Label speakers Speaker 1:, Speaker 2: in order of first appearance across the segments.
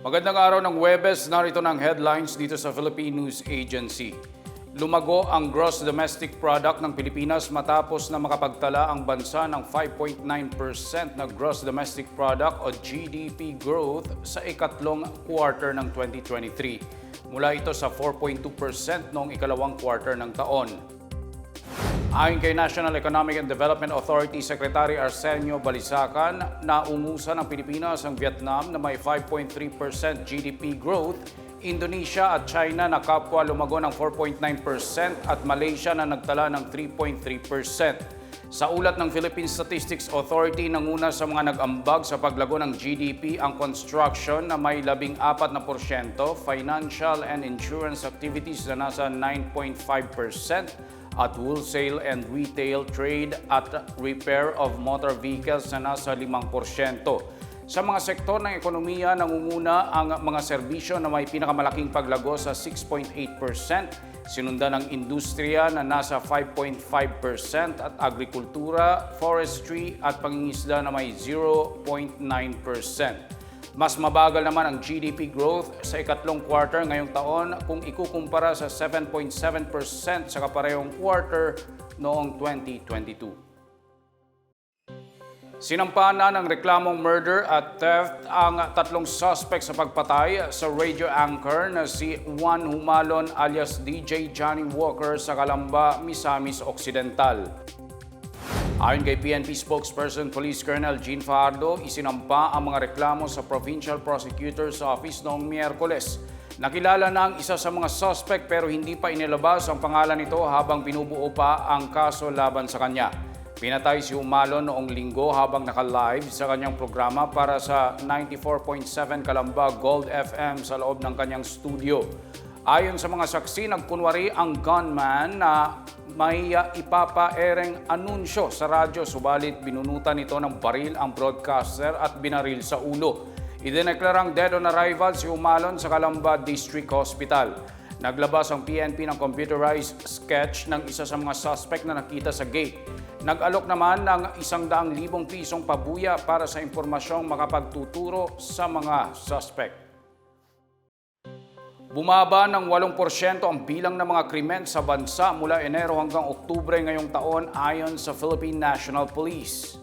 Speaker 1: Magandang araw ng Webes, narito ng headlines dito sa Philippine News Agency. Lumago ang gross domestic product ng Pilipinas matapos na makapagtala ang bansa ng 5.9% na gross domestic product o GDP growth sa ikatlong quarter ng 2023. Mula ito sa 4.2% noong ikalawang quarter ng taon. Ayon kay National Economic and Development Authority Secretary Arsenio Balisacan, naungusan ng Pilipinas ang Vietnam na may 5.3% GDP growth, Indonesia at China na kapwa lumago ng 4.9% at Malaysia na nagtala ng 3.3%. Sa ulat ng Philippine Statistics Authority, nanguna sa mga nag-ambag sa paglago ng GDP ang construction na may 14%, financial and insurance activities na nasa 9.5%, at wholesale and retail trade at repair of motor vehicles na nasa 5%. Sa mga sektor ng ekonomiya, nangunguna ang mga serbisyo na may pinakamalaking paglago sa 6.8%, sinundan ng industriya na nasa 5.5% at agrikultura, forestry at pangingisda na may 0.9%. Mas mabagal naman ang GDP growth sa ikatlong quarter ngayong taon kung ikukumpara sa 7.7% sa kaparehong quarter noong 2022. Sinampana ng reklamong murder at theft ang tatlong suspect sa pagpatay sa radio anchor na si Juan Humalon alias DJ Johnny Walker sa Calamba, Misamis Occidental. Ayon kay PNP spokesperson Police Colonel Jean Fajardo, isinampa ang mga reklamo sa Provincial Prosecutor's Office noong Miyerkules. Nakilala na ang isa sa mga suspect pero hindi pa inilabas ang pangalan nito habang binubuo pa ang kaso laban sa kanya. Pinatay si Umalo noong linggo habang naka-live sa kanyang programa para sa 94.7 Kalamba Gold FM sa loob ng kanyang studio. Ayon sa mga saksi, nagkunwari ang gunman na may uh, ipapaereng anunsyo sa radyo subalit binunutan nito ng baril ang broadcaster at binaril sa ulo. Idineklarang dead on arrival si Umalon sa Calamba District Hospital. Naglabas ang PNP ng computerized sketch ng isa sa mga suspect na nakita sa gate. Nag-alok naman ng isang daang libong pisong pabuya para sa impormasyong makapagtuturo sa mga suspect. Bumaba ng 8% ang bilang ng mga krimen sa bansa mula Enero hanggang Oktubre ngayong taon ayon sa Philippine National Police.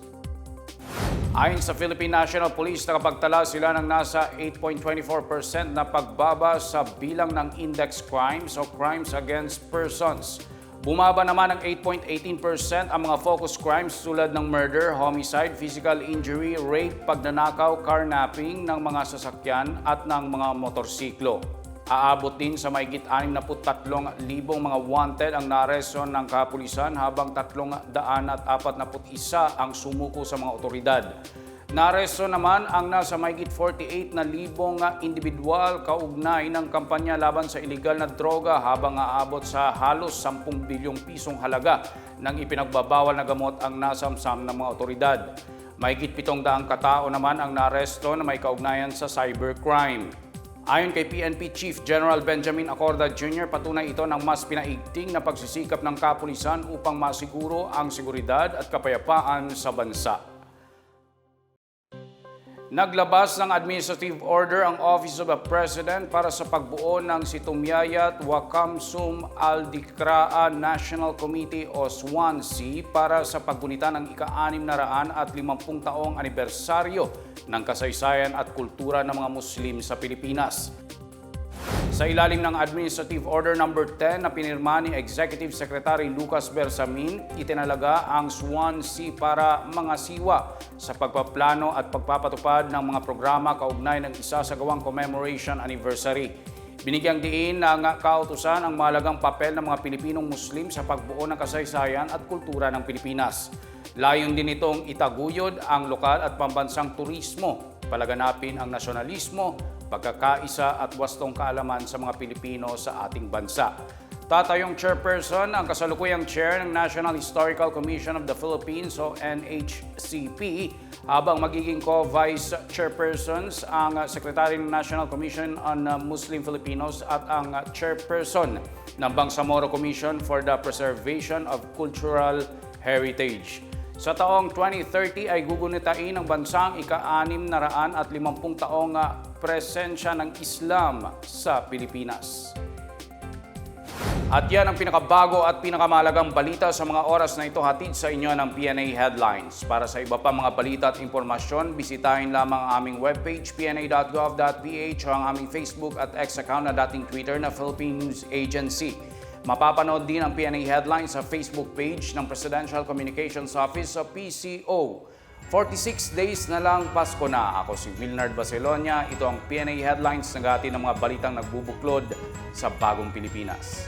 Speaker 1: Ayon sa Philippine National Police, nakapagtala sila ng nasa 8.24% na pagbaba sa bilang ng index crimes o crimes against persons. Bumaba naman ng 8.18% ang mga focus crimes tulad ng murder, homicide, physical injury, rape, pagnanakaw, carnapping ng mga sasakyan at ng mga motorsiklo. Aabot din sa mahigit 63,000 mga wanted ang nareso ng kapulisan habang 341 ang sumuko sa mga otoridad. Nareso naman ang nasa mahigit 48 na libong individual kaugnay ng kampanya laban sa iligal na droga habang aabot sa halos 10 bilyong pisong halaga ng ipinagbabawal na gamot ang nasamsam ng mga otoridad. Mahigit 700 katao naman ang naresto na may kaugnayan sa cybercrime. Ayon kay PNP Chief General Benjamin Acorda Jr., patunay ito ng mas pinaigting na pagsisikap ng kapulisan upang masiguro ang seguridad at kapayapaan sa bansa. Naglabas ng administrative order ang Office of the President para sa pagbuo ng Situmyayat Wakamsum Aldikraa National Committee o SWANC para sa paggunita ng ika-anim na raan at limampung taong anibersaryo ng kasaysayan at kultura ng mga Muslim sa Pilipinas. Sa ilalim ng Administrative Order No. 10 na pinirma ni Executive Secretary Lucas Bersamin, itinalaga ang SWAN-C para mga siwa sa pagpaplano at pagpapatupad ng mga programa kaugnay ng isa sa gawang commemoration anniversary. Binigyang diin ng kautusan ang mahalagang papel ng mga Pilipinong Muslim sa pagbuo ng kasaysayan at kultura ng Pilipinas. Layon din itong itaguyod ang lokal at pambansang turismo, palaganapin ang nasyonalismo, pagkakaisa at wastong kaalaman sa mga Pilipino sa ating bansa. Tatayong chairperson ang kasalukuyang chair ng National Historical Commission of the Philippines o NHCP habang magiging co-vice chairpersons ang Secretary ng National Commission on Muslim Filipinos at ang chairperson ng Bangsamoro Commission for the Preservation of Cultural Heritage. Sa taong 2030 ay gugunitain ng bansang ika-anim na raan at limampung taong ah, presensya ng Islam sa Pilipinas. At yan ang pinakabago at pinakamalagang balita sa mga oras na ito hatid sa inyo ng PNA Headlines. Para sa iba pa mga balita at impormasyon, bisitahin lamang ang aming webpage pna.gov.ph o ang aming Facebook at X account na dating Twitter na Philippine News Agency. Mapapanood din ang PNA Headlines sa Facebook page ng Presidential Communications Office sa PCO. 46 days na lang Pasko na. Ako si Wilnard Baselonia. Ito ang PNA Headlines na gati ng mga balitang nagbubuklod sa bagong Pilipinas.